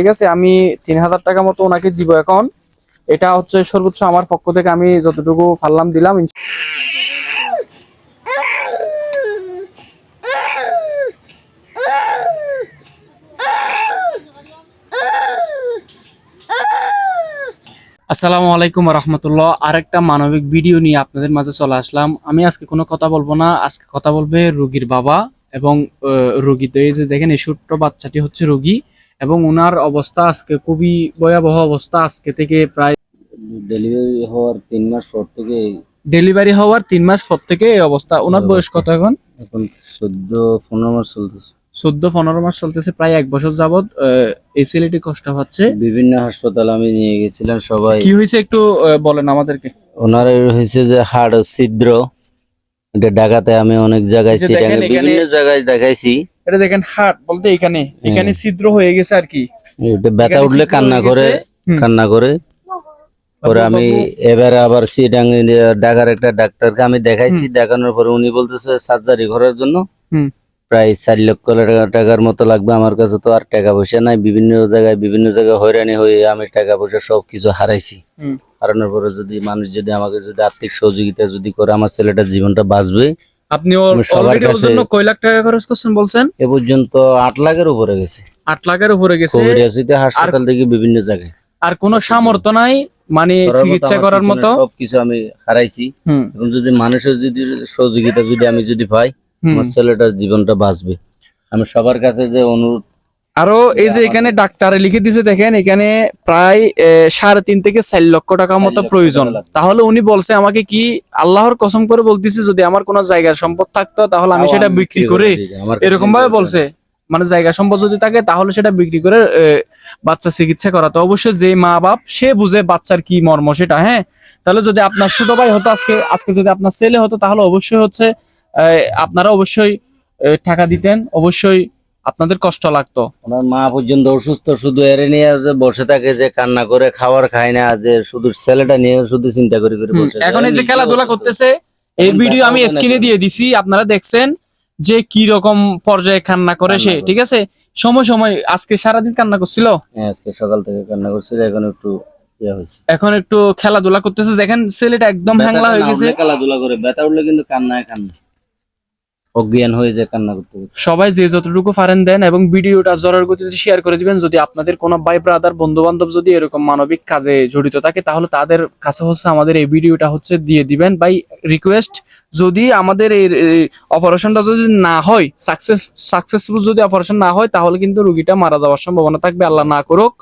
ঠিক আছে, আমি তিন হাজার টাকা মতো ওনাকে দিব এখন। এটা হচ্ছে সর্বোচ্চ আমার পক্ষ থেকে আমি যতটুকু পারলাম দিলাম। আসসালামু আলাইকুম রহমতুল্লাহ। আরেকটা মানবিক ভিডিও নিয়ে আপনাদের মাঝে চলে আসলাম। আমি আজকে কোনো কথা বলব না। আজকে কথা বলবে রুগীর বাবা এবং রোগী তো এই যে দেখেন, এই ছোট্ট বাচ্চাটি হচ্ছে রোগী। এবং ওনার অবস্থা আজকে খুবই ভয়াবহ অবস্থা আজকে থেকে প্রায় ডেলিভারি হওয়ার তিন মাস পর থেকে ডেলিভারি হওয়ার তিন মাস পর থেকে এই অবস্থা। ওনার বয়স কত এখন? এখন চোদ্দ পনেরো মাস চলতেছে। চোদ্দ পনেরো মাস চলতেছে প্রায় এক বছর যাবৎ এই ছেলেটি কষ্ট হচ্ছে। বিভিন্ন হাসপাতাল আমি নিয়ে গেছিলাম সবাই কি হয়েছে একটু বলেন আমাদেরকে। ওনার হয়েছে যে হাড় ছিদ্র। এটা ঢাকাতে আমি অনেক জায়গায় বিভিন্ন জায়গায় দেখাইছি। এটা দেখেন হাট বলতে এখানে। এখানে ছিদ্র হয়ে গেছে আর কি। ব্যথা উঠলে কান্না করে কান্না করে। পরে আমি এবার আবার চিটাঙ্গে ঢাকার একটা ডাক্তারকে আমি দেখাইছি। দেখানোর পরে উনি বলতেছে সার্জারি করার জন্য প্রায় চার লক্ষ টাকা- টাকার মতো লাগবে। আমার কাছে তো আর টাকা পয়সা নাই। বিভিন্ন জায়গায় বিভিন্ন জায়গায় হয়রানি হয়ে আমি টাকা পয়সা সব কিছু হারাইছি। হারানোর পরে যদি মানুষ যদি আমাকে যদি আর্থিক সহযোগিতা যদি করে আমার ছেলেটার জীবনটা বাঁচবে। আপনি সবার অলরেডি ওর কাছে- জন্য কয় লাখ টাকা খরচ করছেন বলছেন? এ পর্যন্ত আট লাখের উপরে গেছে। আট লাখের উপরে গেছে। কবিরাজিতে হাসপাতাল থেকে বিভিন্ন জায়গায়। আর কোনো সামর্থ্য নাই মানে চিকিৎসা করার মতো। সবকিছু আমি হারাইছি। এখন যদি মানুষের যদি সহযোগিতা যদি আমি যদি পাই। আমার ছেলেটার জীবনটা বাঁচবে। আমি সবার কাছে যে অনুরোধ আরও এই যে এখানে ডাক্তারে লিখে দিছে দেখেন এখানে প্রায় সাড়ে তিন থেকে চার লক্ষ টাকার মতো প্রয়োজন। তাহলে উনি বলছে আমাকে কি আল্লাহর কসম করে বলতেছে যদি আমার কোনো জায়গার সম্পদ থাকতো তাহলে আমি সেটা বিক্রি করে এরকম ভাবে বলছে। মানে জায়গা সম্পদ যদি থাকে তাহলে সেটা বিক্রি করে বাচ্চা চিকিৎসা করা। তো অবশ্যই যে মা বাপ সে বুঝে বাচ্চার কি মর্ম সেটা হ্যাঁ? তাহলে যদি আপনার ছোট ভাই হতো আজকে আজকে যদি আপনার ছেলে হতো তাহলে অবশ্যই হচ্ছে আপনারা অবশ্যই টাকা দিতেন। অবশ্যই আপনাদের কষ্ট লাগতো? ওনার মা পর্যন্ত অসুস্থ শুধু এরে নিয়ে বসে থাকে যে কান্না করে খাবার খায় না যে শুধু ছেলেটা নিয়ে শুধু চিন্তা করে করে বসে এখন এই যে খেলাধুলা করতেছে এই ভিডিও আমি স্ক্রিনে দিয়ে দিছি আপনারা দেখছেন যে কি রকম পর্যায়ে কান্না করে সে ঠিক আছে? সময় সময় আজকে সারাদিন কান্না করছিল? হ্যাঁ, আজকে সকাল থেকে কান্না করছিল এখন একটু ইয়ে এখন একটু খেলাধুলা করতেছে দেখেন ছেলেটা একদম হ্যাংলা হয়ে গেছে। খেলাধুলা করে ব্যথা উঠলে কিন্তু কান্নায় কান্না অজ্ঞান হয়ে যায়, কান্না করতে। সবাই যে যতটুকু পারেন দেন এবং ভিডিওটা জোরের গতিতে শেয়ার করে দিবেন। যদি আপনাদের কোনো ভাই ব্রাদার বন্ধু বান্ধব যদি এরকম মানবিক কাজে জড়িত থাকে, তাহলে তাদের কাছে হচ্ছে আমাদের এই ভিডিওটা হচ্ছে দিয়ে দিবেন। বাই রিকোয়েস্ট যদি আমাদের এই অপারেশনটা যদি না হয় সাকসেস সাকসেসফুল যদি অপারেশন না হয়, তাহলে কিন্তু রুগীটা মারা যাওয়ার সম্ভাবনা থাকবে। আল্লাহ না করুক।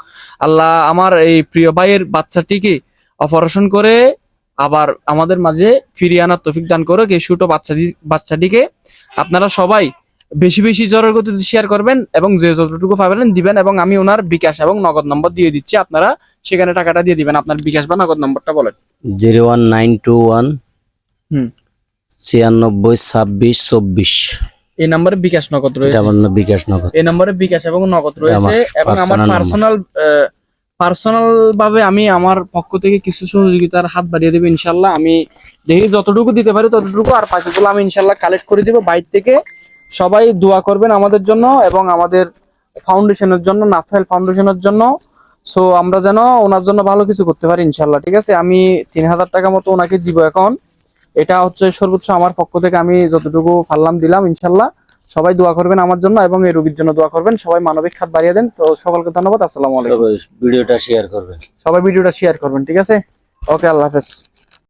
আল্লাহ আমার এই প্রিয় ভাইয়ের বাচ্চাটিকে অপারেশন করে আবার আমাদের মাঝে ফিরিয়ে আনার তৌফিক দান করুক এই ছোট বাচ্চাটি বাচ্চাটিকে। আপনারা সবাই বেশি বেশি জ্বরের গতিতে শেয়ার করবেন এবং যে যতটুকু পাবেন দিবেন এবং আমি ওনার বিকাশ এবং নগদ নম্বর দিয়ে দিচ্ছি। আপনারা সেখানে টাকাটা দিয়ে দিবেন। আপনার বিকাশ বা নগদ নম্বরটা বলেন। Zero one nine two one hmm. ছিয়ানব্বই ছাব্বিশ চব্বিশ। এই নম্বরে বিকাশ নগদ রয়েছে। বিকাশ নগর এই নম্বরে বিকাশ এবং নগদ রয়েছে এবং আমার পার্সোনাল পার্সোনাল ভাবে আমি আমার পক্ষ থেকে কিছু সহযোগিতার হাত বাড়িয়ে দেবো, ইনশাল্লাহ। আমি দেখি যতটুকু দিতে পারি ততটুকু আর পাখিগুলো আমি ইনশাল্লাহ কালেক্ট করে দিব। বাইর থেকে সবাই দোয়া করবেন আমাদের জন্য এবং আমাদের ফাউন্ডেশনের জন্য নাফেল ফাউন্ডেশনের জন্য। সো আমরা যেন ওনার জন্য ভালো কিছু করতে পারি, ইনশাল্লাহ। ঠিক আছে? আমি তিন হাজার টাকা মতো ওনাকে দিব এখন। এটা হচ্ছে সর্বোচ্চ আমার পক্ষ থেকে আমি যতটুকু পারলাম দিলাম, ইনশাল্লাহ। সবাই দোয়া করবেন আমার জন্য এবং এই রোগীর জন্য দোয়া করবেন। সবাই মানবিক খাত বাড়িয়ে দেন। তো সকলকে ধন্যবাদ। আসসালামু আলাইকুম। ভিডিওটা শেয়ার করবেন। সবাই ভিডিওটা শেয়ার করবেন ঠিক আছে? ওকে আল্লাহ হাফেজ।